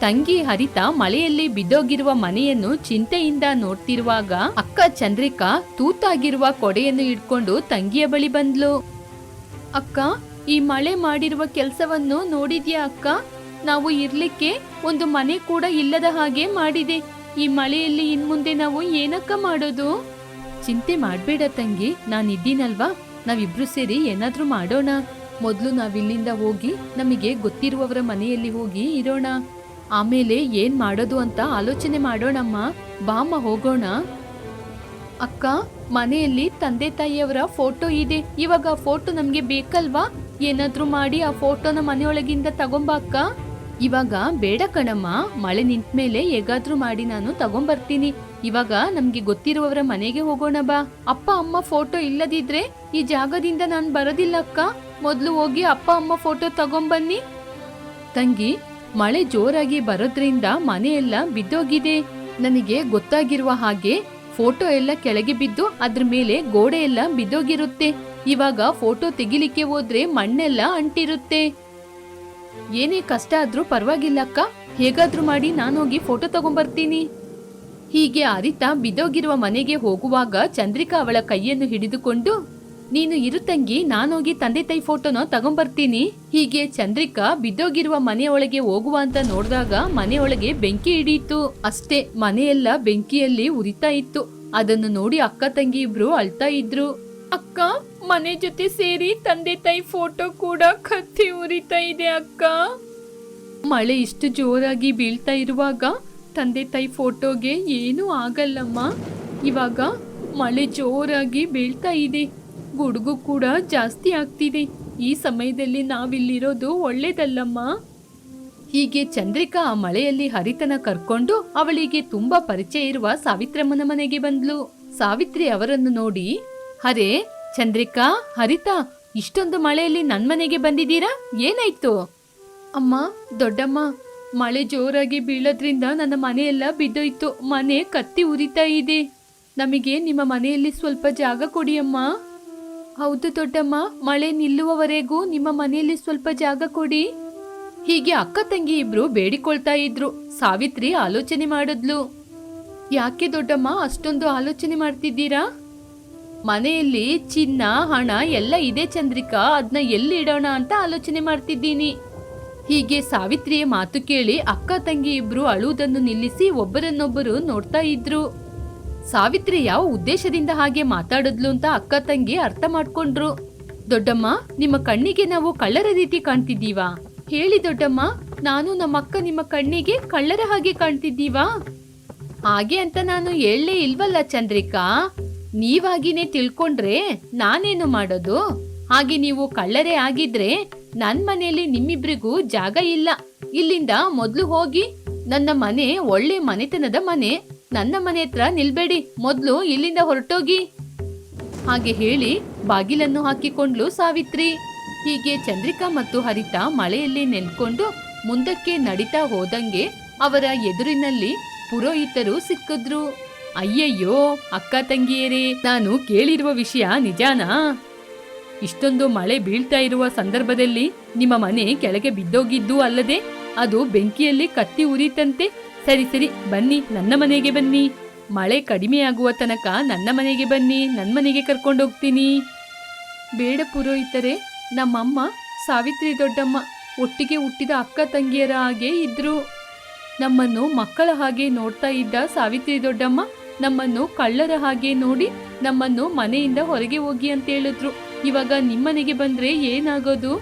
ತಂಗಿ ಹರಿತ ಮಳೆಯಲ್ಲಿ ಬಿದ್ದೋಗಿರುವ ಮನೆಯನ್ನು ಚಿಂತೆಯಿಂದ ನೋಡ್ತಿರುವಾಗ ಅಕ್ಕ ಚಂದ್ರಿಕಾ ತೂತಾಗಿರುವ ಕೊಡೆಯನ್ನು ಇಟ್ಕೊಂಡು ತಂಗಿಯ ಬಳಿ ಬಂದ್ಲು. ಅಕ್ಕ, ಈ ಮಳೆ ಮಾಡಿರುವ ಕೆಲಸವನ್ನು ನೋಡಿದ್ಯಾ ಅಕ್ಕ? ನಾವು ಇರ್ಲಿಕ್ಕೆ ಒಂದು ಮನೆ ಕೂಡ ಇಲ್ಲದ ಹಾಗೆ ಮಾಡಿದೆ. ಈ ಮಳೆಯಲ್ಲಿ ಇನ್ಮುಂದೆ ನಾವು ಏನಕ್ಕ ಮಾಡೋದು? ಚಿಂತೆ ಮಾಡ್ಬೇಡ ತಂಗಿ, ನಾನಿದ್ದೀನಲ್ವಾ? ನಾವಿಬ್ರು ಸೇರಿ ಏನಾದ್ರೂ ಮಾಡೋಣ. ಮೊದ್ಲು ನಾವಿಲ್ಲಿಂದ ಹೋಗಿ ನಮಗೆ ಗೊತ್ತಿರುವವರ ಮನೆಯಲ್ಲಿ ಹೋಗಿ ಇರೋಣ. ಆಮೇಲೆ ಏನ್ ಮಾಡೋದು ಅಂತ ಆಲೋಚನೆ ಮಾಡೋಣಮ್ಮ. ಬಾಮ್ಮ ಹೋಗೋಣ. ಅಕ್ಕ, ಮನೆಯಲ್ಲಿ ತಂದೆ ತಾಯಿಯವರ ಫೋಟೋ ಇದೆ. ಇವಾಗ ಆ ಫೋಟೋ ನಮ್ಗೆ ಬೇಕಲ್ವಾ? ಏನಾದ್ರೂ ಮಾಡಿ ಆ ಫೋಟೋನ ಮನೆಯೊಳಗಿಂದ ತಗೊಂಬ ಅಕ್ಕ. ಇವಾಗ ಬೇಡ ಕಣಮ್ಮ. ಮಳೆ ನಿಂತ ಮೇಲೆ ಹೇಗಾದ್ರೂ ಮಾಡಿ ನಾನು ತಗೊಂಬರ್ತೀನಿ. ಇವಾಗ ನಮ್ಗೆ ಗೊತ್ತಿರುವವರ ಮನೆಗೆ ಹೋಗೋಣ ಬಾ. ಅಪ್ಪ, ಅಮ್ಮ ಫೋಟೋ ಇಲ್ಲದಿದ್ರೆ ಈ ಜಾಗದಿಂದ ನಾನು ಬರೋದಿಲ್ಲ ಅಕ್ಕ. ಮೊದ್ಲು ಹೋಗಿ ಅಪ್ಪ, ಅಮ್ಮ ಫೋಟೋ ತಗೊಂಬನ್ನಿ. ತಂಗಿ ಮಳೆ ಜೋರಾಗಿ ಬರೋದ್ರಿಂದ ಮನೆಯೆಲ್ಲ ಬಿದ್ದೋಗಿದೆ. ನನಗೆ ಗೊತ್ತಾಗಿರುವ ಹಾಗೆ ಫೋಟೋ ಎಲ್ಲ ಕೆಳಗೆ ಬಿದ್ದು ಅದ್ರ ಮೇಲೆ ಗೋಡೆ ಎಲ್ಲ ಬಿದ್ದೋಗಿರುತ್ತೆ. ಇವಾಗ ಫೋಟೋ ತೆಗಿಲಿಕ್ಕೆ ಹೋದ್ರೆ ಮಣ್ಣೆಲ್ಲ ಅಂಟಿರುತ್ತೆ. ಏನೇ ಕಷ್ಟ ಆದ್ರೂ ಪರವಾಗಿಲ್ಲ ಅಕ್ಕ. ಹೇಗಾದ್ರೂ ಮಾಡಿ ನಾನೋಗಿ ಫೋಟೋ ತಗೊಂಬರ್ತೀನಿ. ಹೀಗೆ ಅರಿತಾ ಬಿದ್ದೋಗಿರುವ ಮನೆಗೆ ಹೋಗುವಾಗ ಚಂದ್ರಿಕಾ ಅವಳ ಕೈಯನ್ನು ಹಿಡಿದುಕೊಂಡು ನೀನು ಇರು ತಂಗಿ ನಾನೋಗಿ ತಂದೆ ತಾಯಿ ಫೋಟೋನ ತಗೊಂಬರ್ತೀನಿ. ಹೀಗೆ ಚಂದ್ರಿಕಾ ಬಿದ್ದೋಗಿರುವ ಮನೆಯೊಳಗೆ ಹೋಗುವ ಅಂತ ನೋಡಿದಾಗ ಮನೆಯೊಳಗೆ ಬೆಂಕಿ ಹಿಡಿಯಿತು. ಅಷ್ಟೇ, ಮನೆಯೆಲ್ಲ ಬೆಂಕಿಯಲ್ಲಿ ಉರಿತಾ ಇತ್ತು. ಅದನ್ನು ನೋಡಿ ಅಕ್ಕ ತಂಗಿ ಇಬ್ರು ಅಳ್ತಾ ಇದ್ರು. ಅಕ್ಕ, ಮನೆ ಜೊತೆ ಸೇರಿ ತಂದೆ ತಾಯಿ ಫೋಟೋ ಕೂಡ ಕತ್ತಿ ಉರಿತಾ ಇದೆ, ಅಕ್ಕ. ಮಳೆ ಇಷ್ಟು ಜೋರಾಗಿ ಬೀಳ್ತಾ ಇರುವಾಗ ತಂದೆ ತಾಯಿ ಫೋಟೋಗೆ ಏನೂ ಆಗಲ್ಲಮ್ಮ. ಇವಾಗ ಮಳೆ ಜೋರಾಗಿ ಬೀಳ್ತಾ ಇದೆ. ಗುಡುಗು ಕೂಡ ಜಾಸ್ತಿ ಆಗ್ತಿದೆ. ಈ ಸಮಯದಲ್ಲಿ ನಾವಿಲ್ಲಿರೋದು ಒಳ್ಳೇದಲ್ಲಮ್ಮ? ಹೀಗೆ ಚಂದ್ರಿಕಾ ಆ ಮಳೆಯಲ್ಲಿ ಹರಿತನ ಕರ್ಕೊಂಡು ಅವಳಿಗೆ ತುಂಬಾ ಪರಿಚಯ ಇರುವ ಸಾವಿತ್ರಮ್ಮನ ಮನೆಗೆ ಬಂದ್ಲು. ಸಾವಿತ್ರಿ ಅವರನ್ನು ನೋಡಿ ಹರೇ ಚಂದ್ರಿಕಾ, ಹರಿತಾ, ಇಷ್ಟೊಂದು ಮಳೆಯಲ್ಲಿ ನನ್ ಮನೆಗೆ ಬಂದಿದ್ದೀರಾ? ಏನಾಯ್ತು? ಅಮ್ಮ, ದೊಡ್ಡಮ್ಮ, ಮಳೆ ಜೋರಾಗಿ ಬೀಳೋದ್ರಿಂದ ನನ್ನ ಮನೆಯೆಲ್ಲ ಬಿದ್ದೋಯ್ತು. ಮನೆ ಕತ್ತಿ ಉರಿತಾ ಇದೆ. ನಮಗೆ ನಿಮ್ಮ ಮನೆಯಲ್ಲಿ ಸ್ವಲ್ಪ ಜಾಗ ಕೊಡಿ ಅಮ್ಮ. ಹೌದು ದೊಡ್ಡಮ್ಮ, ಮಳೆ ನಿಲ್ಲುವವರೆಗೂ ನಿಮ್ಮ ಮನೆಯಲ್ಲಿ ಸ್ವಲ್ಪ ಜಾಗ ಕೊಡಿ. ಹೀಗೆ ಅಕ್ಕ ತಂಗಿ ಇಬ್ರು ಬೇಡಿಕೊಳ್ತಾ ಇದ್ರು. ಸಾವಿತ್ರಿ ಆಲೋಚನೆ ಮಾಡಿದ್ಲು. ಯಾಕೆ ದೊಡ್ಡಮ್ಮ, ಅಷ್ಟೊಂದು ಆಲೋಚನೆ ಮಾಡ್ತಿದ್ದೀರಾ? ಮನೆಯಲ್ಲಿ ಚಿನ್ನ, ಹಣ ಎಲ್ಲ ಇದೆ ಚಂದ್ರಿಕಾ ಅದನ್ನ ಎಲ್ಲಿ ಇಡೋಣ ಅಂತ ಆಲೋಚನೆ ಮಾಡ್ತಿದ್ದೀನಿ. ಹೀಗೆ ಸಾವಿತ್ರಿಯ ಮಾತು ಕೇಳಿ ಅಕ್ಕ ತಂಗಿ ಇಬ್ರು ಅಳುವುದನ್ನು ನಿಲ್ಲಿಸಿ ಒಬ್ಬರನ್ನೊಬ್ಬರು ನೋಡ್ತಾ ಇದ್ರು. ಸಾವಿತ್ರಿ ಯಾವ ಉದ್ದೇಶದಿಂದ ಹಾಗೆ ಮಾತಾಡಿದ್ಲು ಅಂತ ಅಕ್ಕ ತಂಗಿ ಅರ್ಥ ಮಾಡ್ಕೊಂಡ್ರು. ದೊಡ್ಡಮ್ಮ, ನಿಮ್ಮ ಕಣ್ಣಿಗೆ ನಾವು ಕಳ್ಳರ ರೀತಿ ಕಾಣ್ತಿದ್ದೀವಾ? ಹೇಳಿ ದೊಡ್ಡಮ್ಮ, ನಾನು ನಮ್ಮ ಅಕ್ಕ ನಿಮ್ಮ ಕಣ್ಣಿಗೆ ಕಳ್ಳರ ಹಾಗೆ ಕಾಣ್ತಿದ್ದೀವಾ? ಹಾಗೆ ಅಂತ ನಾನು ಹೇಳಲೇ ಇಲ್ವಲ್ಲ ಚಂದ್ರಿಕಾ? ನೀವಾಗಿನೇ ತಿಳ್ಕೊಂಡ್ರೆ ನಾನೇನು ಮಾಡೋದು? ಹಾಗೆ ನೀವು ಕಳ್ಳರೇ ಆಗಿದ್ರೆ ನನ್ ಮನೆಯಲ್ಲಿ ನಿಮ್ಮಿಬ್ರಿಗೂ ಜಾಗ ಇಲ್ಲ. ಇಲ್ಲಿಂದ ಮೊದಲು ಹೋಗಿ ನನ್ನ ಮನೆ ಒಳ್ಳೆ ಮನೆತನದ ಮನೆ. ನನ್ನ ಮನೆ ಹತ್ರ ನಿಲ್ಬೇಡಿ. ಮೊದ್ಲು ಇಲ್ಲಿಂದ ಹೊರಟೋಗಿ. ಹಾಗೆ ಹೇಳಿ ಬಾಗಿಲನ್ನು ಹಾಕಿಕೊಂಡ್ಲು ಸಾವಿತ್ರಿ. ಹೀಗೆ ಚಂದ್ರಿಕಾ ಮತ್ತು ಹರಿತಾ ಮಳೆಯಲ್ಲಿ ನೆನ್ಕೊಂಡು ಮುಂದಕ್ಕೆ ನಡಿತಾ ಹೋದಂಗೆ ಅವರ ಎದುರಿನಲ್ಲಿ ಪುರೋಹಿತರು ಸಿಕ್ಕಿದ್ರು. ಅಯ್ಯಯ್ಯೋ, ಅಕ್ಕ ತಂಗಿಯರೇ, ನಾನು ಕೇಳಿರುವ ವಿಷಯ ನಿಜಾನಾ? ಇಷ್ಟೊಂದು ಮಳೆ ಬೀಳ್ತಾ ಇರುವ ಸಂದರ್ಭದಲ್ಲಿ ನಿಮ್ಮ ಮನೆ ಕೆಳಗೆ ಬಿದ್ದೋಗಿದ್ದು ಅಲ್ಲದೆ ಅದು ಬೆಂಕಿಯಲ್ಲಿ ಕತ್ತಿ ಉರಿತಂತೆ ಸರಿ ಸರಿ, ಬನ್ನಿ, ನನ್ನ ಮನೆಗೆ ಬನ್ನಿ. ಮಳೆ ಕಡಿಮೆಯಾಗುವ ತನಕ ನನ್ನ ಮನೆಗೆ ಬನ್ನಿ ನನ್ನ ಮನೆಗೆ ಕರ್ಕೊಂಡು ಹೋಗ್ತೀನಿ. ಬೇಡ ಪುರೋಹಿತರೆ, ನಮ್ಮಮ್ಮ, ಸಾವಿತ್ರಿ ದೊಡ್ಡಮ್ಮ, ಒಟ್ಟಿಗೆ ಹುಟ್ಟಿದ ಅಕ್ಕ ತಂಗಿಯರ ಹಾಗೆ ಇದ್ರು. ನಮ್ಮನ್ನು ಮಕ್ಕಳ ಹಾಗೆ ನೋಡ್ತಾ ಇದ್ದ ಸಾವಿತ್ರಿ ದೊಡ್ಡಮ್ಮ ನಮ್ಮನ್ನು ಕಳ್ಳರ ಹಾಗೆ ನೋಡಿ ನಮ್ಮನ್ನು ಮನೆಯಿಂದ ಹೊರಗೆ ಹೋಗಿ ಅಂತ ಹೇಳಿದ್ರು. ಇವಾಗ ನಿಮ್ಮನೆಗೆ ಬಂದ್ರೆ ಏನಾಗೋದು?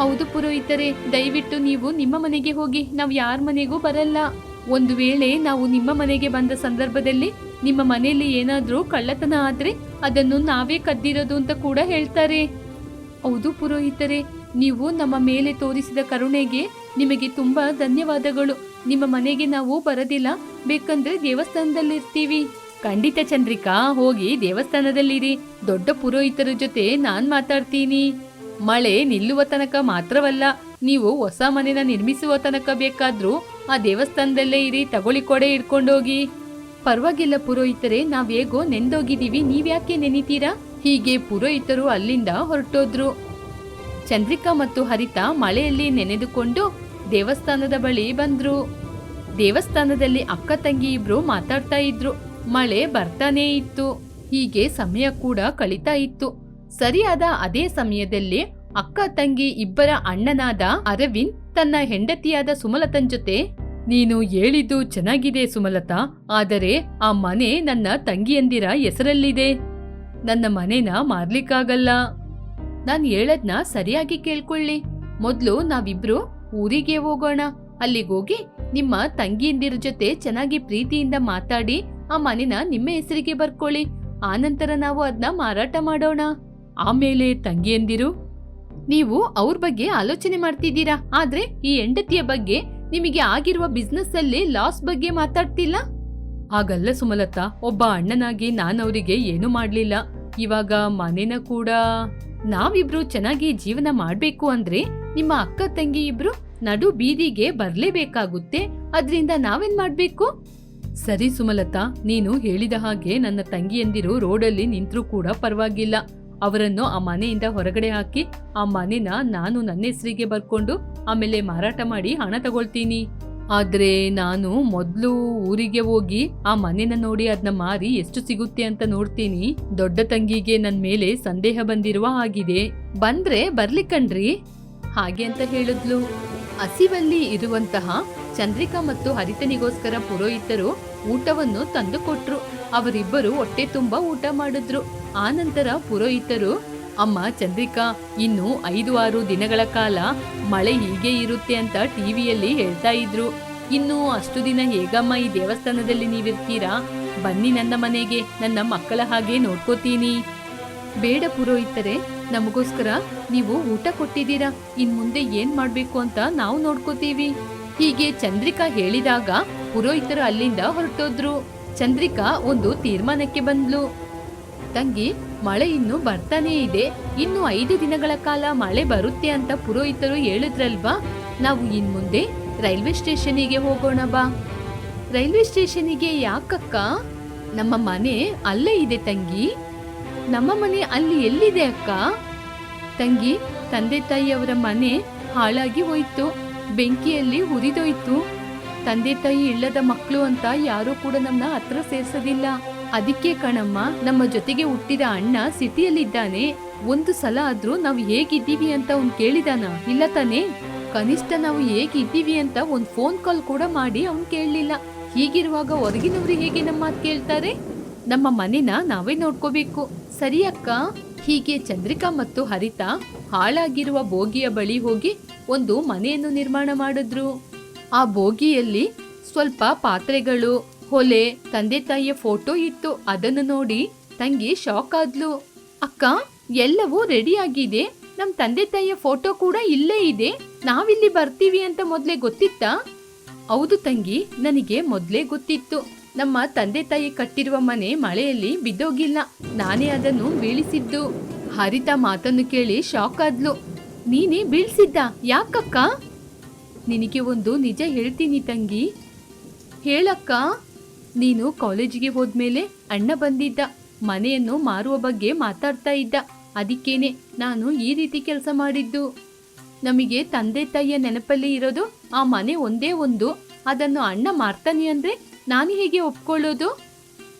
ಹೌದು ಪುರೋಹಿತರೆ, ದಯವಿಟ್ಟು ನೀವು ನಿಮ್ಮ ಮನೆಗೆ ಹೋಗಿ, ನಾವು ಯಾರ ಮನೆಗೂ ಬರಲ್ಲ. ಒಂದು ವೇಳೆ ನಾವು ನಿಮ್ಮ ಮನೆಗೆ ಬಂದ ಸಂದರ್ಭದಲ್ಲಿ ನಿಮ್ಮ ಮನೆಯಲ್ಲಿ ಏನಾದರೂ ಕಳ್ಳತನ ಆದ್ರೆ ಅದನ್ನು ನಾವೇ ಕದ್ದಿರೋದು ಅಂತ ಕೂಡ ಹೇಳ್ತಾರೆ. ಹೌದು ಪುರೋಹಿತರೆ, ನೀವು ನಮ್ಮ ಮೇಲೆ ತೋರಿಸಿದ ಕರುಣೆಗೆ ನಿಮಗೆ ತುಂಬಾ ಧನ್ಯವಾದಗಳು. ನಿಮ್ಮ ಮನೆಗೆ ನಾವು ಬರೋದಿಲ್ಲ, ಬೇಕಂದ್ರೆ ದೇವಸ್ಥಾನದಲ್ಲಿರ್ತೀವಿ. ಖಂಡಿತ ಚಂದ್ರಿಕಾ, ಹೋಗಿ ದೇವಸ್ಥಾನದಲ್ಲಿರಿ. ದೊಡ್ಡ ಪುರೋಹಿತರ ಜೊತೆ ನಾನ್ ಮಾತಾಡ್ತೀನಿ. ಮಳೆ ನಿಲ್ಲುವ ತನಕ ಮಾತ್ರವಲ್ಲ, ನೀವು ಹೊಸ ಮನೆನ ನಿರ್ಮಿಸುವ ತನಕ ಬೇಕಾದ್ರೂ ಆ ದೇವಸ್ಥಾನದಲ್ಲೇ ಇರಿ, ತಗೊಳ್ಳಿ, ಕೊಡೆ ಇಟ್ಕೊಂಡೋಗಿ ಪರವಾಗಿಲ್ಲ ಪುರೋಹಿತರೆ, ನಾವ್ ಹೇಗೋ ನೆಂದೋಗಿದೀವಿ ನೀವ್ಯಾಕೆ ನೆನಿತೀರಾ? ಹೀಗೆ ಪುರೋಹಿತರು ಅಲ್ಲಿಂದ ಹೊರಟೋದ್ರು. ಚಂದ್ರಿಕಾ ಮತ್ತು ಹರಿತಾ ಮಳೆಯಲ್ಲಿ ನೆನೆದುಕೊಂಡು ದೇವಸ್ಥಾನದ ಬಳಿ ಬಂದ್ರು. ದೇವಸ್ಥಾನದಲ್ಲಿ ಅಕ್ಕ ತಂಗಿ ಇಬ್ರು ಮಾತಾಡ್ತಾ ಇದ್ರು. ಮಳೆ ಬರ್ತಾನೇ ಇತ್ತು. ಹೀಗೆ ಸಮಯ ಕೂಡ ಕಳೀತಾ ಇತ್ತು. ಸರಿಯಾದ ಅದೇ ಸಮಯದಲ್ಲಿ ಅಕ್ಕ ತಂಗಿ ಇಬ್ಬರ ಅಣ್ಣನಾದ ಅರವಿಂದ್ ತನ್ನ ಹೆಂಡತಿಯಾದ ಸುಮಲತನ್ ಜೊತೆ, ನೀನು ಹೇಳಿದ್ದು ಚೆನ್ನಾಗಿದೆ ಸುಮಲತಾ, ಆದರೆ ಆ ಮನೆ ನನ್ನ ತಂಗಿಯಂದಿರ ಹೆಸರಲ್ಲಿದೆ. ನನ್ನ ಮನೆನ ಮಾರ್ಲಿಕ್ಕಾಗಲ್ಲ. ನಾನ್ ಹೇಳದ್ನ ಸರಿಯಾಗಿ ಕೇಳ್ಕೊಳ್ಳಿ. ಮೊದ್ಲು ನಾವಿಬ್ರು ಊರಿಗೆ ಹೋಗೋಣ. ಅಲ್ಲಿಗೋಗಿ ನಿಮ್ಮ ತಂಗಿಯಂದಿರ ಜೊತೆ ಚೆನ್ನಾಗಿ ಪ್ರೀತಿಯಿಂದ ಮಾತಾಡಿ, ಆ ಮನೆನ ನಿಮ್ಮ ಹೆಸರಿಗೆ ಬರ್ಕೊಳ್ಳಿ. ಆನಂತರ ನಾವು ಅದನ್ನ ಮಾರಾಟ ಮಾಡೋಣ. ಆಮೇಲೆ ತಂಗಿಯಂದಿರು ನೀವು ಅವ್ರ ಬಗ್ಗೆ ಆಲೋಚನೆ ಮಾಡ್ತಿದ್ದೀರಾ? ಆದ್ರೆ ಈ ಹೆಂಡತಿಯ ಬಗ್ಗೆ ನಿಮಗೆ ಆಗಿರುವ ಬಿಸ್ನೆಸ್ ಅಲ್ಲಿ ಲಾಸ್ ಬಗ್ಗೆ ಮಾತಾಡ್ತಿಲ್ಲ? ಹಾಗಲ್ಲ ಸುಮಲತಾ, ಒಬ್ಬ ಅಣ್ಣನಾಗಿ ನಾನವರಿಗೆ ಏನು ಮಾಡ್ಲಿಲ್ಲ. ಇವಾಗ ಮನೇನ ಕೂಡ ನಾವಿಬ್ರು ಚೆನ್ನಾಗಿ ಜೀವನ ಮಾಡ್ಬೇಕು ಅಂದ್ರೆ ನಿಮ್ಮ ಅಕ್ಕ ತಂಗಿ ಇಬ್ರು ನಡು ಬೀದಿಗೆ ಬರ್ಲೇಬೇಕಾಗುತ್ತೆ. ಅದ್ರಿಂದ ನಾವೇನ್ ಮಾಡ್ಬೇಕು? ಸರಿ ಸುಮಲತಾ, ನೀನು ಹೇಳಿದ ಹಾಗೆ ನನ್ನ ತಂಗಿಯಂದಿರು ರೋಡಲ್ಲಿ ನಿಂತ್ರೂ ಕೂಡ ಪರವಾಗಿಲ್ಲ. ಅವರನ್ನು ಆ ಮನೆಯಿಂದ ಹೊರಗಡೆ ಹಾಕಿ, ಆ ಮನೆನ ನಾನು ನನ್ನ ಹೆಸರಿಗೆ ಬರ್ಕೊಂಡು ಆಮೇಲೆ ಮಾರಾಟ ಮಾಡಿ ಹಣ ತಗೊಳ್ತೀನಿ. ಆದ್ರೆ ನಾನು ಮೊದ್ಲು ಊರಿಗೆ ಹೋಗಿ ಆ ಮನೆನ ನೋಡಿ ಅದನ್ನ ಮಾರಿ ಎಷ್ಟು ಸಿಗುತ್ತೆ ಅಂತ ನೋಡ್ತೀನಿ. ದೊಡ್ಡ ತಂಗಿಗೆ ನನ್ ಮೇಲೆ ಸಂದೇಹ ಬಂದಿರುವ ಆಗಿದೆ ಬಂದ್ರೆ ಬರ್ಲಿಕ್ಕನ್ರಿ ಹಾಗೆ ಅಂತ ಹೇಳಿದ್ಲು. ಹಸಿವಲ್ಲಿ ಇರುವಂತಹ ಚಂದ್ರಿಕಾ ಮತ್ತು ಹರಿತನಿಗೋಸ್ಕರ ಪುರೋಹಿತರು ಊಟವನ್ನು ತಂದುಕೊಟ್ರು. ಅವರಿಬ್ಬರು ಹೊಟ್ಟೆ ತುಂಬಾ ಊಟ ಮಾಡಿದ್ರು. ಆನಂತರ ಪುರೋಹಿತರು, ಅಮ್ಮ, ಚಂದ್ರಿಕಾ, ಇನ್ನು ಐದು ಆರು ದಿನಗಳ ಕಾಲ ಮಳೆ ಹೀಗೆ ಇರುತ್ತೆ ಅಂತ ಟಿವಿಯಲ್ಲಿ ಹೇಳ್ತಾ ಇದ್ರು. ಇನ್ನು ಅಷ್ಟು ದಿನ ಹೇಗಮ್ಮ ಈ ದೇವಸ್ಥಾನದಲ್ಲಿ ನೀವಿರ್ತೀರಾ? ಬನ್ನಿ ನನ್ನ ಮನೆಗೆ, ನನ್ನ ಮಕ್ಕಳ ಹಾಗೆ ನೋಡ್ಕೋತೀನಿ. ಬೇಡ ಪುರೋಹಿತರೆ, ನಮಗೋಸ್ಕರ ನೀವು ಊಟ ಕೊಟ್ಟಿದ್ದೀರಾ? ಇನ್ ಮುಂದೆ ಏನ್ ಮಾಡ್ಬೇಕು ಅಂತ ನಾವು ನೋಡ್ಕೋತೀವಿ. ಹೀಗೆ ಚಂದ್ರಿಕಾ ಹೇಳಿದಾಗ ಪುರೋಹಿತರು ಅಲ್ಲಿಂದ ಹೊರಟೋದ್ರು. ಚಂದ್ರಿಕಾ ಒಂದು ತೀರ್ಮಾನಕ್ಕೆ ಬಂದ್ಲು. ತಂಗಿ, ಮಳೆ ಇನ್ನು ಬರ್ತಾನೇ ಇದೆ. ಇನ್ನು ಐದು ದಿನಗಳ ಕಾಲ ಮಳೆ ಬರುತ್ತೆ ಅಂತ ಪುರೋಹಿತರು ಹೇಳಿದ್ರಲ್ವಾ? ನಾವು ಇನ್ ಮುಂದೆ ರೈಲ್ವೆ ಸ್ಟೇಷನಿಗೆ ಹೋಗೋಣ ಬಾ. ರೈಲ್ವೆ ಸ್ಟೇಷನಿಗೆ ಯಾಕಕ್ಕ? ನಮ್ಮ ಮನೆ ಅಲ್ಲೇ ಇದೆ ತಂಗಿ. ನಮ್ಮ ಮನೆ ಅಲ್ಲಿ ಎಲ್ಲಿದೆ ಅಕ್ಕ? ತಂಗಿ, ತಂದೆ ತಾಯಿಯವರ ಮನೆ ಹಾಳಾಗಿ ಹೋಯ್ತು. ಬೆಂಕಿಯಲ್ಲಿ ಹುರಿದೋಯ್ತು. ತಂದೆ ತಾಯಿ ಇಲ್ಲದ ಮಕ್ಕಳು ಅಂತ ಯಾರೂ ಕೂಡ ನಮ್ಮನ್ನ ಹತ್ರ ಸೇರ್ಸೋದಿಲ್ಲ. ಅದಕ್ಕೆ ಕಣಮ್ಮ, ನಮ್ಮ ಜೊತೆಗೆ ಹುಟ್ಟಿದ ಅಣ್ಣ ಸಿಟಿಯಲ್ಲಿದ್ದಾನೆ. ಒಂದು ಸಲ ಆದ್ರೂ ನಾವು ಹೇಗಿದ್ದೀವಿ ಅಂತ ಅವ್ನು ಕೇಳಿದಾನ? ಇಲ್ಲ ತಾನೇ? ಕನಿಷ್ಠ ನಾವು ಹೇಗಿದ್ದೀವಿ ಅಂತ ಒಂದು ಫೋನ್ ಕಾಲ್ ಕೂಡ ಮಾಡಿ ಅವ್ನು ಕೇಳಲಿಲ್ಲ. ಹೀಗಿರುವಾಗ ಹೊರಗಿನವ್ರು ಹೇಗೆ ನಮ್ಮ ಮಾತು ಕೇಳ್ತಾರೆ? ನಮ್ಮ ಮನೆನ ನಾವೇ ನೋಡ್ಕೋಬೇಕು. ಸರಿ ಅಕ್ಕ ಹೀಗೆ ಚಂದ್ರಿಕಾ ಮತ್ತು ಹರಿತಾ ಹಾಳಾಗಿರುವ ಬೋಗಿಯ ಬಳಿ ಹೋಗಿ ಒಂದು ಮನೆಯನ್ನು ನಿರ್ಮಾಣ ಮಾಡಿದ್ರು. ಆ ಬೋಗಿಯಲ್ಲಿ ಸ್ವಲ್ಪ ಪಾತ್ರೆಗಳು, ಹೊಲೆ, ತಂದೆ ತಾಯಿಯ ಫೋಟೋ ಇತ್ತು. ಅದನ್ನು ನೋಡಿ ತಂಗಿ ಶಾಕ್ ಆದ್ಲು. ಅಕ್ಕ, ಎಲ್ಲವೂ ರೆಡಿ ಆಗಿದೆ. ನಮ್ ತಂದೆ ತಾಯಿಯ ಫೋಟೋ ಕೂಡ ಇಲ್ಲೇ ಇದೆ. ನಾವಿಲ್ಲಿ ಬರ್ತೀವಿ ಅಂತ ಮೊದ್ಲೇ ಗೊತ್ತಿತ್ತಾ? ಹೌದು ತಂಗಿ, ನನಗೆ ಮೊದ್ಲೇ ಗೊತ್ತಿತ್ತು. ನಮ್ಮ ತಂದೆ ತಾಯಿ ಕಟ್ಟಿರುವ ಮನೆ ಮಳೆಯಲ್ಲಿ ಬಿದ್ದೋಗಿಲ್ಲ. ನಾನೇ ಅದನ್ನು ಬೀಳಿಸಿದ್ದು. ಹರಿತ ಮಾತನ್ನು ಕೇಳಿ ಶಾಕ್ ಆದ್ಲು. ನೀನೇ ಬೀಳ್ಸಿದ್ದ, ಯಾಕಕ್ಕ? ನಿನಗೆ ಒಂದು ನಿಜ ಹೇಳ್ತೀನಿ ತಂಗಿ. ಹೇಳಕ್ಕ, ನೀನು ಕಾಲೇಜಿಗೆ ಹೋದ್ಮೇಲೆ ಅಣ್ಣ ಬಂದಿದ್ದ. ಮನೆಯನ್ನು ಮಾರುವ ಬಗ್ಗೆ ಮಾತಾಡ್ತಾ ಇದ್ದ. ಅದಕ್ಕೇನೆ ನಾನು ಈ ರೀತಿ ಕೆಲಸ ಮಾಡಿದ್ದು. ನಮಗೆ ತಂದೆ ತಾಯಿಯ ನೆನಪಲ್ಲಿ ಇರೋದು ಆ ಮನೆ ಒಂದೇ ಒಂದು. ಅದನ್ನು ಅಣ್ಣ ಮಾರ್ತಾನೆ ಅಂದ್ರೆ ನಾನು ಹೇಗೆ ಒಪ್ಕೊಳ್ಳೋದು?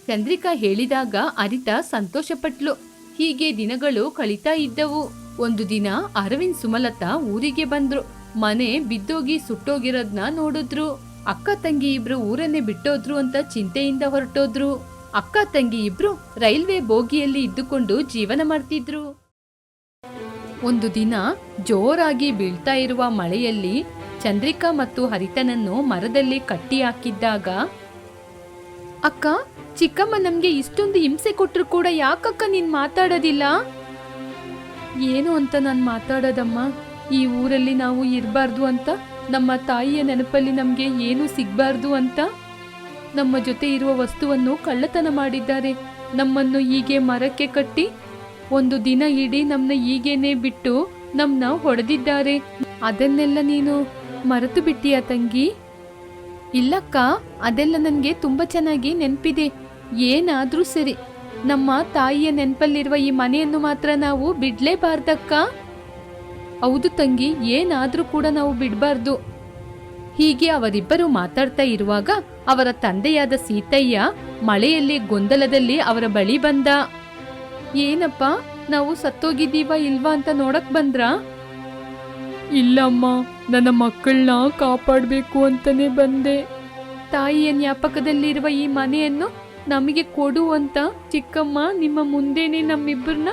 ಚಂದ್ರಿಕಾ ಹೇಳಿದಾಗ ಅರಿತಾ ಸಂತೋಷಪಟ್ಲು. ಹೀಗೆ ದಿನಗಳು ಕಳೀತಾ ಇದ್ದವು. ಒಂದು ದಿನ ಅರವಿಂದ್ ಸುಮಲತಾ ಊರಿಗೆ ಬಂದ್ರು. ಮನೆ ಬಿದ್ದೋಗಿ ಸುಟ್ಟೋಗಿರೋದ್ನ ನೋಡಿದ್ರು. ಅಕ್ಕ ತಂಗಿ ಇಬ್ರು ಊರನ್ನೇ ಬಿಟ್ಟೋದ್ರು ಅಂತ ಚಿಂತೆಯಿಂದ ಹೊರಟೋದ್ರು. ಅಕ್ಕ ತಂಗಿ ಇಬ್ರು ರೈಲ್ವೆ ಬೋಗಿಯಲ್ಲಿ ಇದ್ದುಕೊಂಡು ಜೀವನ ಮಾಡ್ತಿದ್ರು. ಒಂದು ದಿನ ಜೋರಾಗಿ ಬೀಳ್ತಾ ಇರುವ ಮಳೆಯಲ್ಲಿ ಚಂದ್ರಿಕಾ ಮತ್ತು ಹರಿತನನ್ನು ಮರದಲ್ಲಿ ಕಟ್ಟಿ ಹಾಕಿದ್ದಾಗ ಅಕ್ಕ, ಚಿಕ್ಕಮ್ಮ ನಮ್ಗೆ ಇಷ್ಟೊಂದು ಹಿಂಸೆ ಕೊಟ್ಟರು ಕೂಡ ಯಾಕಕ್ಕ ನೀನ್ ಮಾತಾಡೋದಿಲ್ಲ? ಏನು ಅಂತ ನಾನು ಮಾತಾಡೋದಮ್ಮ? ಈ ಊರಲ್ಲಿ ನಾವು ಇರಬಾರ್ದು ಅಂತ, ನಮ್ಮ ತಾಯಿಯ ನೆನಪಲ್ಲಿ ನಮಗೆ ಏನು ಸಿಗಬಾರ್ದು ಅಂತ? ನಮ್ಮ ಜೊತೆ ಇರುವ ವಸ್ತುವನ್ನು ಕಳ್ಳತನ ಮಾಡಿದ್ದಾರೆ. ನಮ್ಮನ್ನು ಹೀಗೆ ಮರಕ್ಕೆ ಕಟ್ಟಿ, ಒಂದು ದಿನ ಇಡೀ ನಮ್ಮನ್ನ ಹೀಗೇನೆ ಬಿಟ್ಟು ನಮ್ಮನ್ನ ಹೊಡೆದಿದ್ದಾರೆ. ಅದನ್ನೆಲ್ಲ ನೀನು ಮರೆತು ಬಿಟ್ಟಿಯಾ ತಂಗಿ? ಇಲ್ಲಕ್ಕ, ಅದೆಲ್ಲ ನನಗೆ ತುಂಬ ಚೆನ್ನಾಗಿ ನೆನಪಿದೆ. ಏನಾದರೂ ಸರಿ, ನಮ್ಮ ತಾಯಿಯ ನೆನಪಲ್ಲಿರುವ ಈ ಮನೆಯನ್ನು ಮಾತ್ರ ನಾವು ಬಿಡಲೇಬಾರ್ದಕ್ಕ? ಹೌದು ತಂಗಿ, ಏನಾದರೂ ಕೂಡ ನಾವು ಬಿಡಬಾರ್ದು. ಹೀಗೆ ಅವರಿಬ್ಬರು ಮಾತಾಡ್ತಾ ಇರುವಾಗ ಅವರ ತಂದೆಯಾದ ಸೀತಯ್ಯ ಮಳೆಯಲ್ಲಿ ಗೊಂದಲದಲ್ಲಿ ಅವರ ಬಳಿ ಬಂದ. ಏನಪ್ಪ, ನಾವು ಸತ್ತೋಗಿದ್ದೀವ ಇಲ್ವಾ ಅಂತ ನೋಡಕ್ ಬಂದ್ರಾ? ಇಲ್ಲಮ್ಮ, ನನ್ನ ಮಕ್ಕಳನ್ನ ಕಾಪಾಡಬೇಕು ಅಂತಾನೆ ಬಂದೆ. ತಾಯಿಯ ಜ್ಞಾಪಕದಲ್ಲಿರುವ ಈ ಮನೆಯನ್ನು ನಮಗೆ ಕೊಡು ಅಂತ ಚಿಕ್ಕಮ್ಮ ನಿಮ್ಮ ಮುಂದೆನೆ ನಮ್ಮಿಬ್ಬರನ್ನ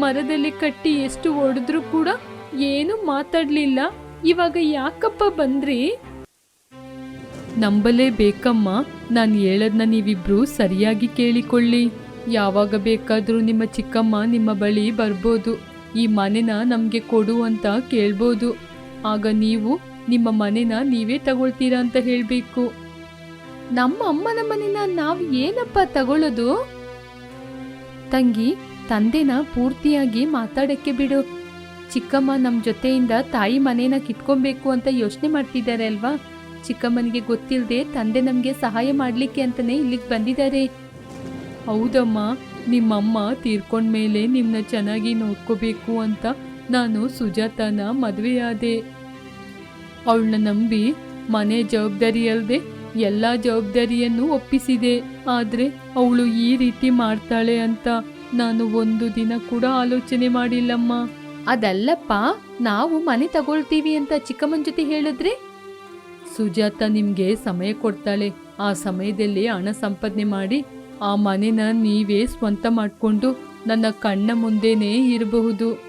ಮರದಲ್ಲಿ ಕಟ್ಟಿ ಎಷ್ಟು ಹೊಡೆದ್ರು ಕೂಡ ಏನು ಮಾತಾಡ್ಲಿಲ್ಲ. ಇವಾಗ ಯಾಕಪ್ಪ ಬಂದ್ರಿ? ನಂಬಲೇ ಬೇಕಮ್ಮ ನಾನು ಹೇಳದ್ನ ನೀವಿಬ್ರು ಸರಿಯಾಗಿ ಕೇಳಿಕೊಳ್ಳಿ. ಯಾವಾಗ ಬೇಕಾದ್ರೂ ನಿಮ್ಮ ಚಿಕ್ಕಮ್ಮ ನಿಮ್ಮ ಬಳಿ ಬರ್ಬೋದು. ಈ ಮನೆನ ನಮಗೆ ಕೊಡು ಅಂತ ಕೇಳ್ಬೋದು. ಆಗ ನೀವು ನಿಮ್ಮ ಮನೆನ ನೀವೇ ತಗೊಳ್ತೀರಾ ಅಂತ ಹೇಳಬೇಕು. ನಮ್ಮ ಅಮ್ಮನ ಮನೆನ ನಾವು ಏನಪ್ಪ ತಗೊಳ್ಳೋದು ತಂಗಿ, ತಂದೆನ ಪೂರ್ತಿಯಾಗಿ ಮಾತಾಡಕ್ಕೆ ಬಿಡು. ಚಿಕ್ಕಮ್ಮ ನಮ್ಮ ಜೊತೆಯಿಂದ ತಾಯಿ ಮನೇನ ಕಿತ್ಕೊಬೇಕು ಅಂತ ಯೋಚನೆ ಮಾಡ್ತಿದ್ದಾರೆ ಅಲ್ವಾ? ಚಿಕ್ಕಮ್ಮನಿಗೆ ಗೊತ್ತಿಲ್ಲದೆ ತಂದೆ ನಮಗೆ ಸಹಾಯ ಮಾಡಲಿಕ್ಕೆ ಅಂತಲೇ ಇಲ್ಲಿಗೆ ಬಂದಿದ್ದಾರೆ. ಹೌದಮ್ಮ. ನಿಮ್ಮಮ್ಮ ತೀರ್ಕೊಂಡ್ಮೇಲೆ ನಿಮ್ಮನ್ನ ಚೆನ್ನಾಗಿ ನೋಡ್ಕೋಬೇಕು ಅಂತ ನಾನು ಸುಜಾತನ ಮದುವೆಯಾದೆ. ಅವಳನ್ನ ನಂಬಿ ಮನೆ ಜವಾಬ್ದಾರಿ ಅಲ್ಲದೆ ಎಲ್ಲ ಜವಾಬ್ದಾರಿಯನ್ನು ಒಪ್ಪಿಸಿದೆ. ಆದರೆ ಅವಳು ಈ ರೀತಿ ಮಾಡ್ತಾಳೆ ಅಂತ ನಾನು ಒಂದು ದಿನ ಕೂಡ ಆಲೋಚನೆ ಮಾಡಿಲ್ಲಮ್ಮ. ಅದಲ್ಲಪ್ಪ ನಾವು ಮನೆ ತಗೊಳ್ತೀವಿ ಅಂತ ಚಿಕ್ಕಮ್ಮನ ಜೊತೆ ಹೇಳಿದ್ರೆ? ಸುಜಾತ ನಿಮ್ಗೆ ಸಮಯ ಕೊಡ್ತಾಳೆ. ಆ ಸಮಯದಲ್ಲಿ ಹಣ ಸಂಪಾದನೆ ಮಾಡಿ ಆ ಮನೆನ ನೀವೇ ಸ್ವಂತ ಮಾಡಿಕೊಂಡು ನನ್ನ ಕಣ್ಣ ಮುಂದೆನೇ ಇರಬಹುದು.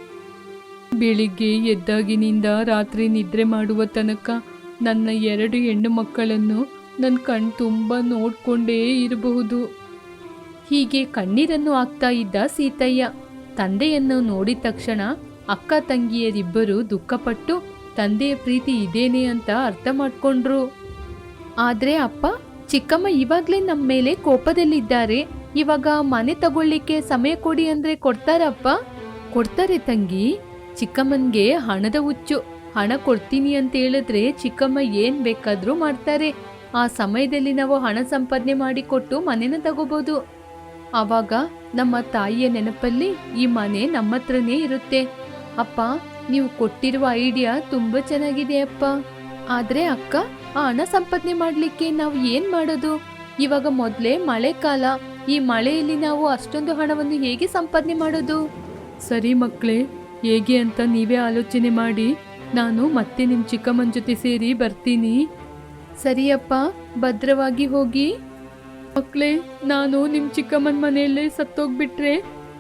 ಬೆಳಿಗ್ಗೆ ಎದ್ದಾಗಿನಿಂದ ರಾತ್ರಿ ನಿದ್ರೆ ಮಾಡುವ ತನಕ ನನ್ನ ಎರಡು ಹೆಣ್ಣು ಮಕ್ಕಳನ್ನು ನನ್ನ ಕಣ್ ತುಂಬ ನೋಡಿಕೊಂಡೇ ಇರಬಹುದು. ಹೀಗೆ ಕಣ್ಣೀರನ್ನು ಆಗ್ತಾ ಇದ್ದ ಸೀತಯ್ಯ ತಂದೆಯನ್ನು ನೋಡಿದ ತಕ್ಷಣ ಅಕ್ಕ ತಂಗಿಯರಿಬ್ಬರು ದುಃಖಪಟ್ಟು, ತಂದೆಯ ಪ್ರೀತಿ ಇದೇನೆ ಅಂತ ಅರ್ಥ ಮಾಡಿಕೊಂಡ್ರು. ಆದ್ರೆ ಅಪ್ಪ ಚಿಕ್ಕಮ್ಮ ಇವಾಗ್ಲೇ ನಮ್ಮ ಮೇಲೆ ಕೋಪದಲ್ಲಿದ್ದಾರೆ. ಇವಾಗ ಮನೆ ತಗೊಳ್ಳಿಕ್ಕೆ ಸಮಯ ಕೊಡಿ ಅಂದ್ರೆ ಕೊಡ್ತಾರಪ್ಪ? ಕೊಡ್ತಾರೆ ತಂಗಿ. ಚಿಕ್ಕಮ್ಮನ್ಗೆ ಹಣದ ಹುಚ್ಚು. ಹಣ ಕೊಡ್ತೀನಿ ಅಂತ ಹೇಳಿದ್ರೆ ಚಿಕ್ಕಮ್ಮ ಏನ್ ಬೇಕಾದ್ರೂ ಮಾಡ್ತಾರೆ. ಆ ಸಮಯದಲ್ಲಿ ನಾವು ಹಣ ಸಂಪಾದನೆ ಮಾಡಿಕೊಟ್ಟು ಮನೆನ ತಗೋಬಹುದು ಆವಾಗ ನಮ್ಮ ತಾಯಿಯ ನೆನಪಲ್ಲಿ ಈ ಮನೆ ನಮ್ಮತ್ರನೇ ಇರುತ್ತೆ. ಅಪ್ಪ, ನೀವು ಕೊಟ್ಟಿರುವ ಐಡಿಯಾ ತುಂಬಾ ಚೆನ್ನಾಗಿದೆ ಅಪ್ಪ. ಆದ್ರೆ ಅಕ್ಕ, ಆ ಹಣ ಸಂಪಾದನೆ ಮಾಡ್ಲಿಕ್ಕೆ ನಾವು ಏನ್ ಮಾಡೋದು? ಇವಾಗ ಮಳೆ ಮಳೆಕಾಲ ಈ ಮಳೆಯಲ್ಲಿ ನಾವು ಅಷ್ಟೊಂದು ಹಣವನ್ನು ಹೇಗೆ ಸಂಪಾದನೆ ಮಾಡೋದು? ಸರಿ ಮಕ್ಕಳೇ ಹೇಗೆ ಅಂತ ನೀವೇ ಆಲೋಚನೆ ಮಾಡಿ. ನಾನು ಮತ್ತೆ ನಿಮ್ಮ ಚಿಕ್ಕಮ್ಮನ ಜೊತೆ ಸೇರಿ ಬರ್ತೀನಿ. ಸರಿಯಪ್ಪ ಭದ್ರವಾಗಿ ಹೋಗಿ. ಮಕ್ಕಳೇ ನಾನು ನಿಮ್ಮ ಚಿಕ್ಕಮ್ಮನ ಮನೆಯಲ್ಲೇ ಸತ್ತೋಗ್ಬಿಟ್ರೆ,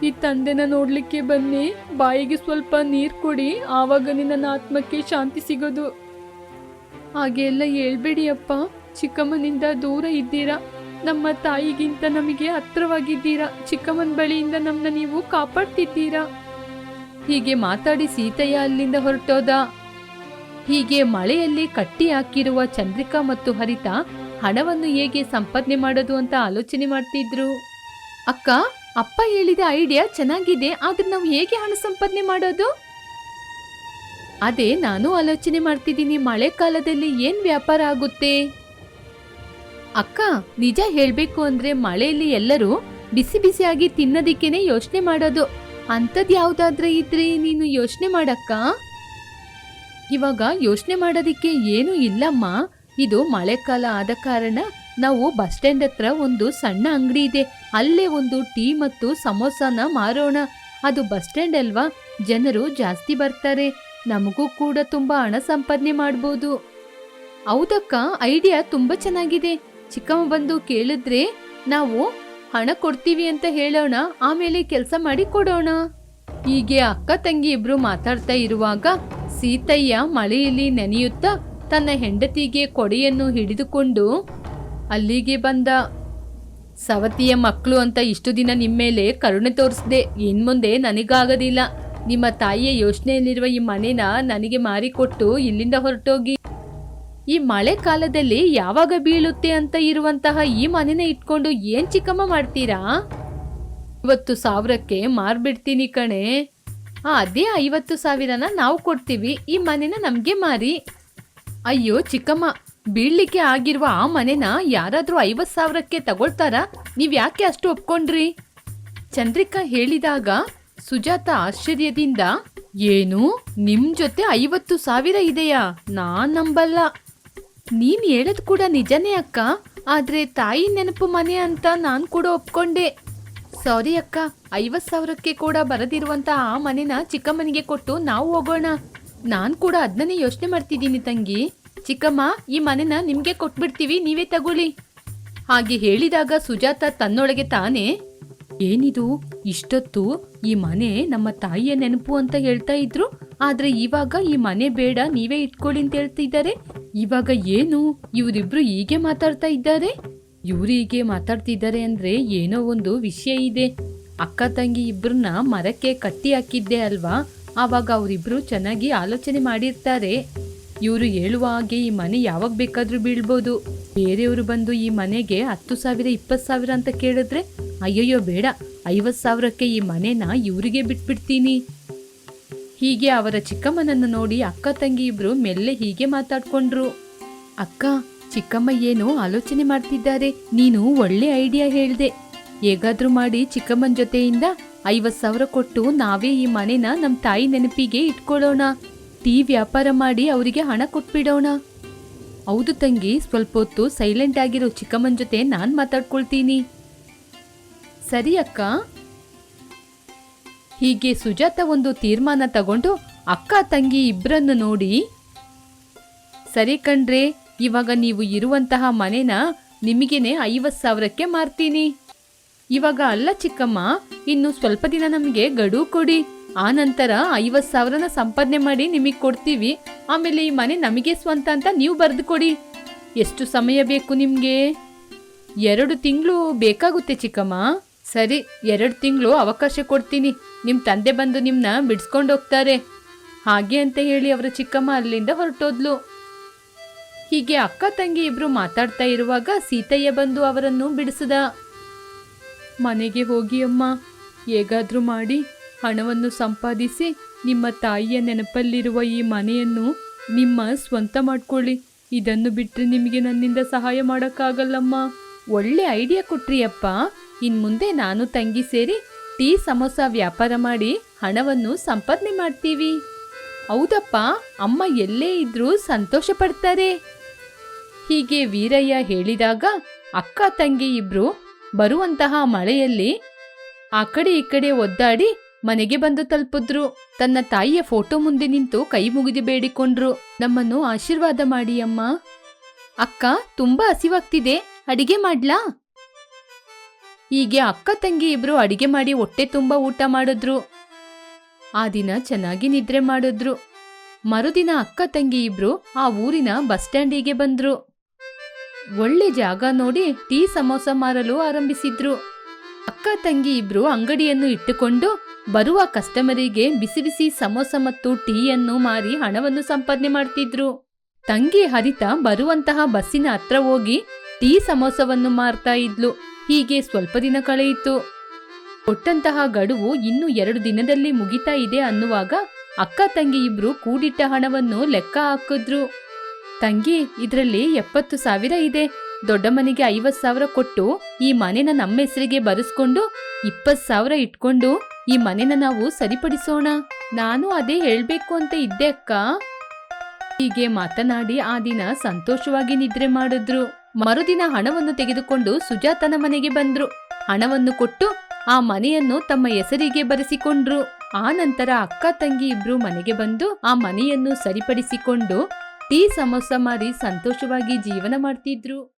ಈ ತಂದೆನ ನೋಡ್ಲಿಕ್ಕೆ ಬನ್ನಿ. ಬಾಯಿಗೆ ಸ್ವಲ್ಪ ನೀರು ಕೊಡಿ, ಆವಾಗ ನಿನ್ನ ಆತ್ಮಕ್ಕೆ ಶಾಂತಿ ಸಿಗೋದು. ಹಾಗೆ ಎಲ್ಲ ಹೇಳ್ಬೇಡಿ ಅಪ್ಪ ಚಿಕ್ಕಮ್ಮನಿಂದ ದೂರ ಇದ್ದೀರಾ? ನಮ್ಮ ತಾಯಿಗಿಂತ ನಮಗೆ ಹತ್ರವಾಗಿದ್ದೀರಾ? ಚಿಕ್ಕಮ್ಮನ ಬಳಿಯಿಂದ ನಮ್ಮನ್ನ ನೀವು ಕಾಪಾಡ್ತಿದ್ದೀರಾ? ಹೀಗೆ ಮಾತಾಡಿ ಸೀತಯ್ಯ ಅಲ್ಲಿಂದ ಹೊರಟೋದ. ಹೀಗೆ ಮಳೆಯಲ್ಲಿ ಕಟ್ಟಿ ಹಾಕಿರುವ ಚಂದ್ರಿಕಾ ಮತ್ತು ಹರಿತ ಹಣವನ್ನು ಹೇಗೆ ಸಂಪಾದನೆ ಮಾಡೋದು ಅಂತ ಆಲೋಚನೆ ಮಾಡ್ತಿದ್ರು. ಅಕ್ಕ, ಅಪ್ಪ ಹೇಳಿದ ಐಡಿಯಾ ಚೆನ್ನಾಗಿದೆ, ಆದ್ರೆ ನಾವು ಹೇಗೆ ಹಣ ಸಂಪಾದನೆ ಮಾಡೋದು? ಅದೇ ನಾನು ಆಲೋಚನೆ ಮಾಡ್ತಿದ್ದೀನಿ ಮಳೆಗಾಲದಲ್ಲಿ ಏನ್ ವ್ಯಾಪಾರ ಆಗುತ್ತೆ? ಅಕ್ಕ, ನಿಜ ಹೇಳ್ಬೇಕು ಅಂದ್ರೆ ಮಳೆಯಲ್ಲಿ ಎಲ್ಲರೂ ಬಿಸಿ ಬಿಸಿಯಾಗಿ ತಿನ್ನೋದಿಕ್ಕೆನೆ ಯೋಚನೆ ಮಾಡೋದು. ಅಂಥದ್ ಯಾವ್ದಾದ್ರೆ ಇದ್ರೆ ನೀನು ಯೋಚನೆ ಮಾಡಕ್ಕ? ಇವಾಗ ಯೋಚನೆ ಮಾಡೋದಿಕ್ಕೆ ಏನು ಇಲ್ಲಮ್ಮ. ಇದು ಮಳೆಕಾಲ ಆದ ಕಾರಣ ನಾವು ಬಸ್ ಸ್ಟ್ಯಾಂಡ್ ಹತ್ರ ಒಂದು ಸಣ್ಣ ಅಂಗಡಿ ಇದೆ. ಅಲ್ಲೇ ಒಂದು ಟೀ ಮತ್ತು ಸಮೋಸಾನ ಮಾರೋಣ. ಅದು ಬಸ್ ಸ್ಟ್ಯಾಂಡ್ ಅಲ್ವಾ? ಜನರು ಜಾಸ್ತಿ ಬರ್ತಾರೆ. ನಮಗೂ ಕೂಡ ತುಂಬಾ ಹಣ ಸಂಪಾದನೆ ಮಾಡ್ಬೋದು. ಹೌದಕ್ಕ, ಐಡಿಯಾ ತುಂಬಾ ಚೆನ್ನಾಗಿದೆ. ಚಿಕ್ಕಮ್ಮ ಬಂದು ಕೇಳಿದ್ರೆ ನಾವು ಹಣ ಕೊಡ್ತೀವಿ ಅಂತ ಹೇಳೋಣ, ಆಮೇಲೆ ಕೆಲಸ ಮಾಡಿ ಕೊಡೋಣ. ಹೀಗೆ ಅಕ್ಕ ತಂಗಿ ಇಬ್ರು ಮಾತಾಡ್ತಾ ಇರುವಾಗ ಸೀತಯ್ಯ ಮಳೆಯಲ್ಲಿ ನೆನೆಯುತ್ತಾ ತನ್ನ ಹೆಂಡತಿಗೆ ಕೊಡೆಯನ್ನು ಹಿಡಿದುಕೊಂಡು ಅಲ್ಲಿಗೆ ಬಂದ. ಸವತಿಯ ಮಕ್ಕಳು ಅಂತ ಇಷ್ಟು ದಿನ ನಿಮ್ಮೇಲೆ ಕರುಣೆ ತೋರಿಸ್ದೆ, ಇನ್ಮುಂದೆ ನನಗಾಗೋದಿಲ್ಲ. ನಿಮ್ಮ ತಾಯಿಯ ಯೋಚನೆಯಲ್ಲಿರುವ ಈ ಮನೇನ ನನಗೆ ಮಾರಿಕೊಟ್ಟು ಇಲ್ಲಿಂದ ಹೊರಟೋಗಿ. ಈ ಮಳೆ ಕಾಲದಲ್ಲಿ ಯಾವಾಗ ಬೀಳುತ್ತೆ ಅಂತ ಇರುವಂತಹ ಈ ಮನೇನ ಇಟ್ಕೊಂಡು ಏನ್ ಚಿಕ್ಕಮ್ಮ ಮಾಡ್ತೀರಾ? ಇವತ್ತು ಸಾವಿರಕ್ಕೆ ಮಾರ್ಬಿಡ್ತೀನಿ ಕಣೆ. ಅದೇ ಐವತ್ತು ಸಾವಿರನ ನಾವು ಕೊಡ್ತೀವಿ. ಈ ಮನೆನ ನಮ್ಗೆ ಮಾರಿ. ಅಯ್ಯೋ, ಚಿಕ್ಕಮ್ಮ, ಬೀಳ್ಲಿಕ್ಕೆ ಆಗಿರುವ ಆ ಮನೆನ ಯಾರಾದ್ರೂ ಐವತ್ತು ಸಾವಿರಕ್ಕೆ ತಗೊಳ್ತಾರಾ? ನೀವ್ ಯಾಕೆ ಅಷ್ಟು ಒಪ್ಕೊಂಡ್ರಿ? ಚಂದ್ರಿಕಾ ಹೇಳಿದಾಗ ಸುಜಾತ ಆಶ್ಚರ್ಯದಿಂದ, ಏನು? ನಿಮ್ ಜೊತೆ ಐವತ್ತು ಸಾವಿರ ಇದೆಯಾ? ನಾನ್ ನಂಬಲ್ಲ. ನೀನ್ ಹೇಳದ್ ಕೂಡ ನಿಜನೇ ಅಕ್ಕ. ಆದ್ರೆ ತಾಯಿ ನೆನಪು ಮನೆ ಅಂತ ನಾನ್ ಕೂಡ ಒಪ್ಕೊಂಡೆ. ಸಾರಿ ಅಕ್ಕ. ಐವತ್ ಸಾವಿರಕ್ಕೆ ಕೂಡ ಬರದಿರುವಂತ ಆ ಮನೆನ ಚಿಕ್ಕಮ್ಮನಿಗೆ ಕೊಟ್ಟು ನಾವು ಹೋಗೋಣ. ನಾನ್ ಕೂಡ ಅದನ್ನೇ ಯೋಚನೆ ಮಾಡ್ತಿದ್ದೀನಿ ತಂಗಿ. ಚಿಕ್ಕಮ್ಮ, ಈ ಮನೆನ ನಿಮ್ಗೆ ಕೊಟ್ಬಿಡ್ತೀವಿ, ನೀವೇ ತಗೊಳ್ಳಿ. ಹಾಗೆ ಹೇಳಿದಾಗ ಸುಜಾತ ತನ್ನೊಳಗೆ ತಾನೇ ಏನಿದು? ಇಷ್ಟೊತ್ತು ಈ ಮನೆ ನಮ್ಮ ತಾಯಿಯ ನೆನಪು ಅಂತ ಹೇಳ್ತಾ ಇದ್ರು. ಆದ್ರೆ ಇವಾಗ ಈ ಮನೆ ಬೇಡ, ನೀವೇ ಇಟ್ಕೊಳ್ಳಿ ಅಂತ ಹೇಳ್ತಿದ್ದಾರೆ ಇವಾಗ ಏನು? ಇವರಿಬ್ರು ಹೀಗೆ ಮಾತಾಡ್ತಾ ಇದ್ದಾರೆ? ಇವ್ರು ಹೀಗೆ ಮಾತಾಡ್ತಿದ್ದಾರೆ ಅಂದ್ರೆ ಏನೋ ಒಂದು ವಿಷಯ ಇದೆ. ಅಕ್ಕ ತಂಗಿ ಇಬ್ಬರನ್ನ ಮರಕ್ಕೆ ಕಟ್ಟಿ ಹಾಕಿದ್ದೆ ಅಲ್ವಾ? ಆವಾಗ ಅವರಿಬ್ರು ಚೆನ್ನಾಗಿ ಆಲೋಚನೆ ಮಾಡಿರ್ತಾರೆ. ಇವರು ಹೇಳುವ ಹಾಗೆ ಈ ಮನೆ ಯಾವಾಗ ಬೇಕಾದ್ರೂ ಬೀಳ್ಬೋದು. ಬೇರೆಯವರು ಬಂದು ಈ ಮನೆಗೆ ಹತ್ತು ಸಾವಿರ, ಇಪ್ಪತ್ತು ಸಾವಿರ ಅಂತ ಕೇಳಿದ್ರೆ ಅಯ್ಯಯ್ಯೋ, ಬೇಡ. ಐವತ್ತು ಸಾವಿರಕ್ಕೆ ಈ ಮನೆನ ಇವರಿಗೆ ಬಿಟ್ಬಿಡ್ತೀನಿ. ಹೀಗೆ ಅವರ ಚಿಕ್ಕಮ್ಮನನ್ನು ನೋಡಿ ಅಕ್ಕ ತಂಗಿ ಇಬ್ರು ಮೆಲ್ಲೆ ಹೀಗೆ ಮಾತಾಡ್ಕೊಂಡ್ರು. ಅಕ್ಕ, ಚಿಕ್ಕಮ್ಮ ಏನು ಆಲೋಚನೆ ಮಾಡ್ತಿದ್ದಾರೆ. ನೀನು ಒಳ್ಳೆ ಐಡಿಯಾ ಹೇಳ್ದೆ. ಹೇಗಾದ್ರೂ ಮಾಡಿ ಚಿಕ್ಕಮ್ಮನ ಜೊತೆಯಿಂದ ಐವತ್ ಸಾವಿರ ಕೊಟ್ಟು ನಾವೇ ಈ ಮನೆನ ನಮ್ಮ ತಾಯಿ ನೆನಪಿಗೆ ಇಟ್ಕೊಳ್ಳೋಣ. ಟೀ ವ್ಯಾಪಾರ ಮಾಡಿ ಅವರಿಗೆ ಹಣ ಕೊಟ್ಬಿಡೋಣ. ಹೌದು ತಂಗಿ, ಸ್ವಲ್ಪ ಹೊತ್ತು ಸೈಲೆಂಟ್ ಆಗಿರೋ ಚಿಕ್ಕಮ್ಮನ ಜೊತೆ ನಾನು ಮಾತಾಡ್ಕೊಳ್ತೀನಿ. ಸರಿ ಅಕ್ಕ ಹೀಗೆ ಸುಜಾತ ಒಂದು ತೀರ್ಮಾನ ತಗೊಂಡು ಅಕ್ಕ ತಂಗಿ ಇಬ್ಬರನ್ನು ನೋಡಿ, ಸರಿ ಕಣ್ರೆ, ಇವಾಗ ನೀವು ಇರುವಂತಹ ಮನೆನ ನಿಮಗೇನೆ ಐವತ್ತು ಸಾವಿರಕ್ಕೆ ಮಾರ್ತೀನಿ. ಇವಾಗ ಅಲ್ಲ ಚಿಕ್ಕಮ್ಮ, ಇನ್ನು ಸ್ವಲ್ಪ ದಿನ ನಮಗೆ ಗಡುವು ಕೊಡಿ. ಆ ನಂತರ ಐವತ್ತು ಸಾವಿರನ ಸಂಪಾದನೆ ಮಾಡಿ ನಿಮಗೆ ಕೊಡ್ತೀವಿ. ಆಮೇಲೆ ಈ ಮನೆ ನಮಗೆ ಸ್ವಂತ ಅಂತ ನೀವು ಬರೆದು ಕೊಡಿ. ಎಷ್ಟು ಸಮಯ ಬೇಕು ನಿಮಗೆ? ಎರಡು ತಿಂಗಳು ಬೇಕಾಗುತ್ತೆ ಚಿಕ್ಕಮ್ಮ. ಸರಿ, ಎರಡು ತಿಂಗಳು ಅವಕಾಶ ಕೊಡ್ತೀನಿ. ನಿಮ್ಮ ತಂದೆ ಬಂದು ನಿಮ್ಮನ್ನ ಬಿಡಿಸ್ಕೊಂಡು ಹೋಗ್ತಾರೆ. ಹಾಗೆ ಅಂತ ಹೇಳಿ ಅವರ ಚಿಕ್ಕಮ್ಮ ಅಲ್ಲಿಂದ ಹೊರಟೋದ್ಲು. ಹೀಗೆ ಅಕ್ಕ ತಂಗಿ ಇಬ್ರು ಮಾತಾಡ್ತಾ ಇರುವಾಗ ಸೀತಯ್ಯ ಬಂದು ಅವರನ್ನು ಬಿಡಿಸಿದ. ಮನೆಗೆ ಹೋಗಿ ಅಮ್ಮ, ಹೇಗಾದ್ರೂ ಮಾಡಿ, ಹಣವನ್ನು ಸಂಪಾದಿಸಿ, ನಿಮ್ಮ ತಾಯಿಯ ನೆನಪಲ್ಲಿರುವ ಈ ಮನೆಯನ್ನು ನಿಮ್ಮ ಸ್ವಂತ ಮಾಡ್ಕೊಳ್ಳಿ. ಇದನ್ನು ಬಿಟ್ಟರೆ ನಿಮಗೆ ನನ್ನಿಂದ ಸಹಾಯ ಮಾಡೋಕ್ಕಾಗಲ್ಲಮ್ಮ. ಒಳ್ಳೆ ಐಡಿಯಾ ಕೊಟ್ರಿ ಅಪ್ಪ ಇನ್ ಮುಂದೆ ನಾನು ತಂಗಿ ಸೇರಿ ಟೀ ಸಮೋಸ ವ್ಯಾಪಾರ ಮಾಡಿ ಹಣವನ್ನು ಸಂಪಾದನೆ ಮಾಡ್ತೀವಿ. ಹೌದಪ್ಪ, ಅಮ್ಮ ಎಲ್ಲೇ ಇದ್ರೂ ಸಂತೋಷ ಪಡ್ತಾರೆ. ಹೀಗೆ ವೀರಯ್ಯ ಹೇಳಿದಾಗ ಅಕ್ಕ ತಂಗಿ ಇಬ್ರು ಬರುವಂತಹ ಮಳೆಯಲ್ಲಿ ಆ ಕಡೆ ಈ ಕಡೆ ಒದ್ದಾಡಿ ಮನೆಗೆ ಬಂದು ತಲುಪಿದ್ರು. ತನ್ನ ತಾಯಿಯ ಫೋಟೋ ಮುಂದೆ ನಿಂತು ಕೈ ಮುಗಿದು ಬೇಡಿಕೊಂಡ್ರು. ನಮ್ಮನ್ನು ಆಶೀರ್ವಾದ ಮಾಡಿ ಅಮ್ಮ. ಅಕ್ಕ, ತುಂಬಾ ಹಸಿವಾಗ್ತಿದೆ. ಅಡಿಗೆ ಮಾಡ್ಲಾ? ಹೀಗೆ ಅಕ್ಕ ತಂಗಿ ಇಬ್ರು ಅಡಿಗೆ ಮಾಡಿ ಹೊಟ್ಟೆ ತುಂಬಾ ಊಟ ಮಾಡಿದ್ರು. ಆ ದಿನ ಚೆನ್ನಾಗಿ ನಿದ್ರೆ ಮಾಡಿದ್ರು. ಮರುದಿನ ಅಕ್ಕ ತಂಗಿ ಇಬ್ರು ಆ ಊರಿನ ಬಸ್ ಸ್ಟ್ಯಾಂಡಿಗೆ ಬಂದ್ರು. ಒಳ್ಳೆ ಜಾಗ ನೋಡಿ ಟೀ ಸಮೋಸ ಮಾರಲು ಆರಂಭಿಸಿದ್ರು. ಅಕ್ಕ ತಂಗಿ ಇಬ್ರು ಅಂಗಡಿಯನ್ನು ಇಟ್ಟುಕೊಂಡು ಬರುವ ಕಸ್ಟಮರಿಗೆ ಬಿಸಿ ಬಿಸಿ ಸಮೋಸ ಮತ್ತು ಟೀಯನ್ನು ಮಾರಿ ಹಣವನ್ನು ಸಂಪಾದನೆ ಮಾಡ್ತಿದ್ರು. ತಂಗಿ ಹರಿತ ಬರುವಂತಹ ಬಸ್ಸಿನ ಹತ್ರ ಹೋಗಿ ಟೀ ಸಮೋಸವನ್ನು ಮಾರ್ತಾ ಇದ್ಲು. ಹೀಗೆ ಸ್ವಲ್ಪ ದಿನ ಕಳೆಯಿತು. ಕೊಟ್ಟಂತಹ ಗಡುವು ಇನ್ನು ಎರಡು ದಿನದಲ್ಲಿ ಮುಗಿತಾ ಇದೆ ಅನ್ನುವಾಗ ಅಕ್ಕ ತಂಗಿ ಇಬ್ರು ಕೂಡಿಟ್ಟ ಹಣವನ್ನು ಲೆಕ್ಕ ಹಾಕಿದ್ರು. ತಂಗಿ, ಇದರಲ್ಲಿ ಎಪ್ಪತ್ತು ಸಾವಿರ ಇದೆ. ದೊಡ್ಡ ಮನೆಗೆ ಐವತ್ ಸಾವಿರ ಕೊಟ್ಟು ಈ ಮನೆನ ನಮ್ಮ ಹೆಸರಿಗೆ ಬರೆಸ್ಕೊಂಡು ಇಪ್ಪತ್ ಸಾವಿರ ಇಟ್ಕೊಂಡು ಈ ಮನೆನ ನಾವು ಸರಿಪಡಿಸೋಣ. ನಾನು ಅದೇ ಹೇಳ್ಬೇಕು ಅಂತ ಇದ್ದೆ ಅಕ್ಕ. ಹೀಗೆ ಮಾತನಾಡಿ ಆ ದಿನ ಸಂತೋಷವಾಗಿ ನಿದ್ರೆ ಮಾಡಿದ್ರು. ಮರುದಿನ ಹಣವನ್ನು ತೆಗೆದುಕೊಂಡು ಸುಜಾತನ ಮನೆಗೆ ಬಂದ್ರು. ಹಣವನ್ನು ಕೊಟ್ಟು ಆ ಮನೆಯನ್ನು ತಮ್ಮ ಹೆಸರಿಗೆ ಬರೆಸಿಕೊಂಡ್ರು. ಆ ನಂತರ ಅಕ್ಕ ತಂಗಿ ಇಬ್ರು ಮನೆಗೆ ಬಂದು ಆ ಮನೆಯನ್ನು ಸರಿಪಡಿಸಿಕೊಂಡು ಟೀ ಸಮೋಸ ಮಾರಿ ಸಂತೋಷವಾಗಿ ಜೀವನ ಮಾಡ್ತಿದ್ರು.